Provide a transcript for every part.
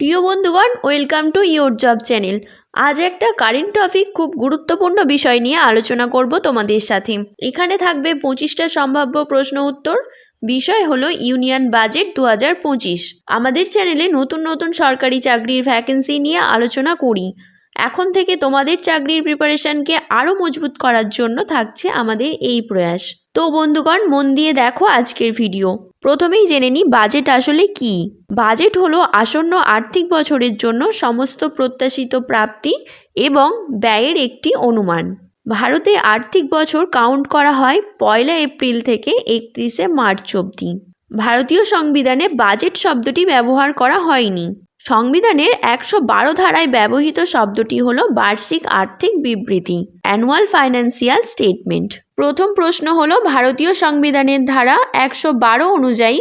প্রিয় বন্ধুগণ, welcome to your job channel. আজ একটা কারেন্ট টপিক খুব গুরুত্বপূর্ণ বিষয় নিয়ে আলোচনা করব তোমাদের সাথে। এখানে থাকবে পঁচিশটা সম্ভাব্য প্রশ্ন উত্তর। বিষয় হলো ইউনিয়ন বাজেট দু হাজার পঁচিশ। আমাদের চ্যানেলে নতুন নতুন সরকারি চাকরির ভ্যাকেন্সি নিয়ে আলোচনা করি। এখন থেকে তোমাদের চাকরির প্রিপারেশনকে আরও মজবুত করার জন্য থাকছে আমাদের এই প্রয়াস। তো বন্ধুগণ, মন দিয়ে দেখো আজকের ভিডিও। প্রথমেই জেনে নিই বাজেট আসলে কি। বাজেট হলো আসন্ন আর্থিক বছরের জন্য সমস্ত প্রত্যাশিত প্রাপ্তি এবং ব্যয়ের একটি অনুমান। ভারতে আর্থিক বছর কাউন্ট করা হয় পয়লা এপ্রিল থেকে একত্রিশে মার্চ অবধি। ভারতীয় সংবিধানে বাজেট শব্দটি ব্যবহার করা হয়নি। সংবিধানের একশো বারো ধারায় ব্যবহৃত শব্দটি হল বার্ষিক আর্থিক বিবৃতি, অ্যানুয়াল ফাইন্যান্সিয়াল স্টেটমেন্ট। প্রথম প্রশ্ন হল, ভারতীয় সংবিধানের ধারা একশো বারো অনুযায়ী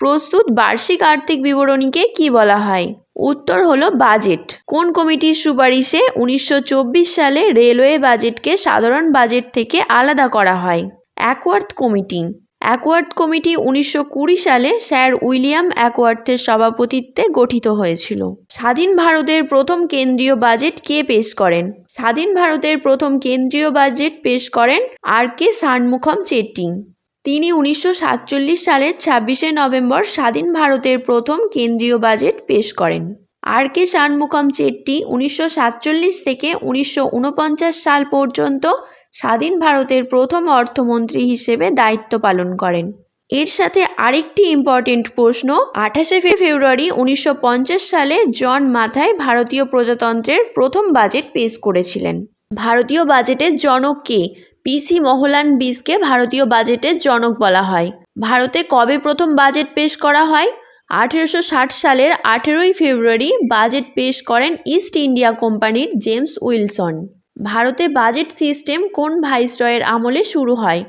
প্রস্তুত বার্ষিক আর্থিক বিবরণীকে কি বলা হয়? উত্তর হলো বাজেট। কোন কমিটির সুপারিশে উনিশশো চব্বিশ সালে রেলওয়ে বাজেটকে সাধারণ বাজেট থেকে আলাদা করা হয়? অ্যাকওয়ার্থ কমিটি। অ্যাকওয়ার্থ কমিটি উনিশশো কুড়ি সালে স্যার উইলিয়াম অ্যাকওয়ার্থের সভাপতিত্বে গঠিত হয়েছিল। স্বাধীন ভারতের প্রথম কেন্দ্রীয় বাজেট কে পেশ করেন? স্বাধীন ভারতের প্রথম কেন্দ্রীয় বাজেট পেশ করেন আর কে ষাণমুখম চেট্টি। তিনি উনিশশো সাতচল্লিশ সালের ছাব্বিশে নভেম্বর স্বাধীন ভারতের প্রথম কেন্দ্রীয় বাজেট পেশ করেন। আর কে ষাণমুখম চেট্টি উনিশশো সাতচল্লিশ থেকে উনিশশো উনপঞ্চাশ সাল পর্যন্ত স্বাধীন ভারতের প্রথম অর্থমন্ত্রী হিসেবে দায়িত্ব পালন করেন। এর সাথে আরেকটি ইম্পর্টেন্ট প্রশ্ন, আঠাশে ফেব্রুয়ারি উনিশশো পঞ্চাশ সালে জন মাথায় ভারতীয় প্রজাতন্ত্রের প্রথম বাজেট পেশ করেছিলেন। ভারতীয় বাজেটের জনক কে? পিসি মহলান বিসকে ভারতীয় বাজেটের জনক বলা হয়। ভারতে কবে প্রথম বাজেট পেশ করা হয়? আঠেরোশো ষাট সালের আঠেরোই ফেব্রুয়ারি বাজেট পেশ করেন ইস্ট ইন্ডিয়া কোম্পানির জেমস উইলসন ভারতে বাজেট সিস্টেম কোন ভাইসরয়ের আমলে শুরু হয়?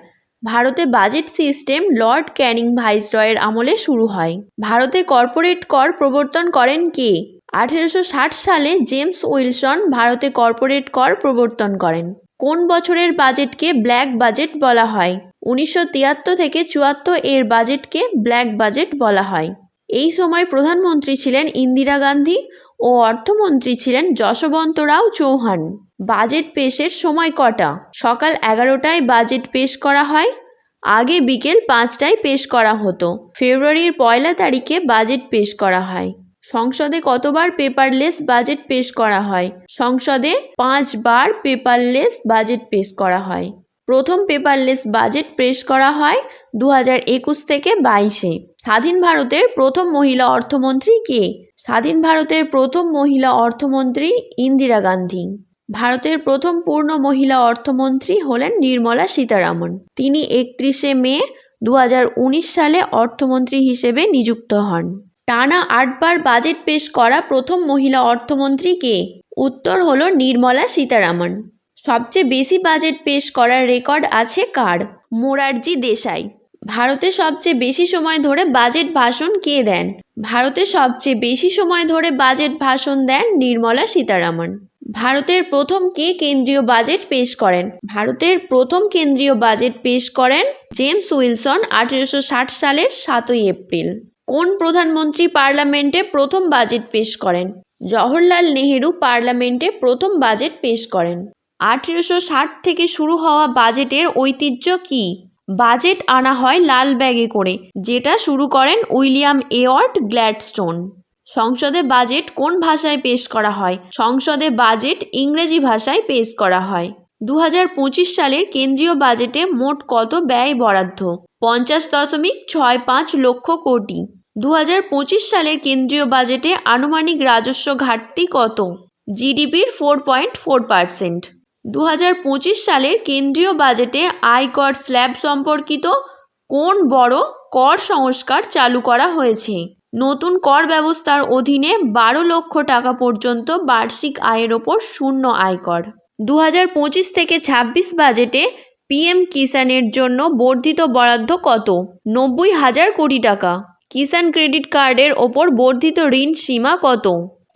ভারতে বাজেট সিস্টেম লর্ড ক্যানিং ভাইসরয়ের আমলে শুরু হয়। ভারতে কর্পোরেট কর প্রবর্তন করেন কে? আঠেরোশো ষাট সালে জেমস উইলসন ভারতে কর্পোরেট কর প্রবর্তন করেন। কোন বছরের বাজেটকে ব্ল্যাক বাজেট বলা হয়? উনিশশো তিয়াত্তর থেকে চুয়াত্তর এর বাজেটকে ব্ল্যাক বাজেট বলা হয়। এই সময় প্রধানমন্ত্রী ছিলেন ইন্দিরা গান্ধী ও অর্থমন্ত্রী ছিলেন যশবন্তরাও চৌহান। বাজেট পেশের সময় কটা? সকাল এগারোটায় বাজেট পেশ করা হয়, আগে বিকেল পাঁচটায় পেশ করা হতো। ফেব্রুয়ারির পয়লা তারিখে বাজেট পেশ করা হয়। সংসদে কতবার পেপারলেস বাজেট পেশ করা হয়? সংসদে পাঁচবার পেপারলেস বাজেট পেশ করা হয়। প্রথম পেপারলেস বাজেট পেশ করা হয় দু থেকে বাইশে। স্বাধীন ভারতের প্রথম মহিলা অর্থমন্ত্রী কে? স্বাধীন ভারতের প্রথম মহিলা অর্থমন্ত্রী ইন্দিরা গান্ধী। ভারতের প্রথম পূর্ণ মহিলা অর্থমন্ত্রী হলেন নির্মলা সীতারামন। তিনি একত্রিশে মে দু হাজার উনিশ সালে অর্থমন্ত্রী হিসেবে নিযুক্ত হন। টানা আটবার বাজেট পেশ করা প্রথম মহিলা অর্থমন্ত্রী কে? উত্তর হল নির্মলা সীতারামন। সবচেয়ে বেশি বাজেট পেশ করার রেকর্ড আছে কার? মোরারজি দেশাই। ভারতে সবচেয়ে বেশি সময় ধরে বাজেট ভাষণ কে দেন? ভারতে সবচেয়ে বেশি সময় ধরে বাজেট ভাষণ দেন নির্মলা সীতারামন। ভারতের প্রথম কে কেন্দ্রীয় বাজেট পেশ করেন? ভারতের প্রথম কেন্দ্রীয় বাজেট পেশ করেন জেমস উইলসন আঠেরোশো ষাট সালের সাতই এপ্রিল। কোন প্রধানমন্ত্রী পার্লামেন্টে প্রথম বাজেট পেশ করেন? জওহরলাল নেহেরু পার্লামেন্টে প্রথম বাজেট পেশ করেন। আঠেরোশো ষাট থেকে শুরু হওয়া বাজেটের ঐতিহ্য কী? বাজেট আনা হয় লাল ব্যাগে করে, যেটা শুরু করেন উইলিয়াম এওয়ার্ড গ্ল্যাডস্টোন। সংসদে বাজেট কোন ভাষায় পেশ করা হয়? সংসদে বাজেট ইংরেজি ভাষায় পেশ করা হয়। দু হাজার পঁচিশ সালের কেন্দ্রীয় বাজেটে মোট কত ব্যয় বরাদ্দ? পঞ্চাশ দশমিক ছয় পাঁচ লক্ষ কোটি। দু হাজার পঁচিশ সালের কেন্দ্রীয় বাজেটে আনুমানিক রাজস্ব ঘাটতি কত? জিডিপির ফোর পয়েন্ট ফোর পার্সেন্ট। দু হাজার পঁচিশ সালের কেন্দ্রীয় বাজেটে আয়কর স্ল্যাব সম্পর্কিত কোন বড় কর সংস্কার চালু করা হয়েছে? নতুন কর ব্যবস্থার অধীনে বারো লক্ষ টাকা পর্যন্ত বার্ষিক আয়ের ওপর শূন্য আয়কর। দু হাজার পঁচিশ থেকে ২৬ বাজেটে পিএম কিষাণের জন্য বর্ধিত বরাদ্দ কত? নব্বই হাজার কোটি টাকা। কিষাণ ক্রেডিট কার্ডের ওপর বর্ধিত ঋণ সীমা কত?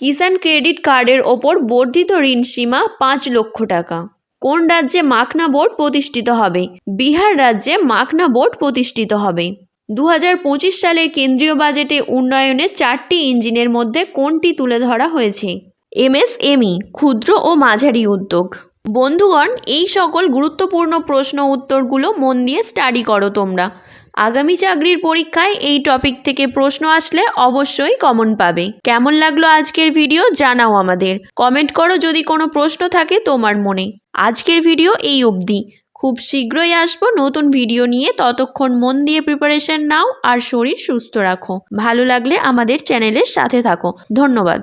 কিষাণ ক্রেডিট কার্ডের ওপর বর্ধিত ঋণ সীমা পাঁচ লক্ষ টাকা। কোন রাজ্যে মাখনা বোর্ড প্রতিষ্ঠিত হবে? বিহার রাজ্যে মাখনা বোর্ড প্রতিষ্ঠিত হবে। দু হাজার পঁচিশ সালের কেন্দ্রীয় বাজেটে উন্নয়নের চারটি ইঞ্জিনের মধ্যে কোনটি তুলে ধরা হয়েছে? এমএসএমই, ক্ষুদ্র ও মাঝারি উদ্যোগ। বন্ধুগণ, এই সকল গুরুত্বপূর্ণ প্রশ্ন উত্তরগুলো মন দিয়ে স্টাডি করো তোমরা। আগামী চাকরির পরীক্ষায় এই টপিক থেকে প্রশ্ন আসলে অবশ্যই কমন পাবে। কেমন লাগল আজকের ভিডিও জানাও আমাদের। কমেন্ট করো যদি কোনো প্রশ্ন থাকে তোমার মনে। আজকের ভিডিও এই অবধি। খুব শীঘ্রই আসব নতুন ভিডিও নিয়ে। ততক্ষণ মন দিয়ে প্রিপারেশন নাও আর শরীর সুস্থ রাখো। ভালো লাগলে আমাদের চ্যানেলের সাথে থাকো। ধন্যবাদ।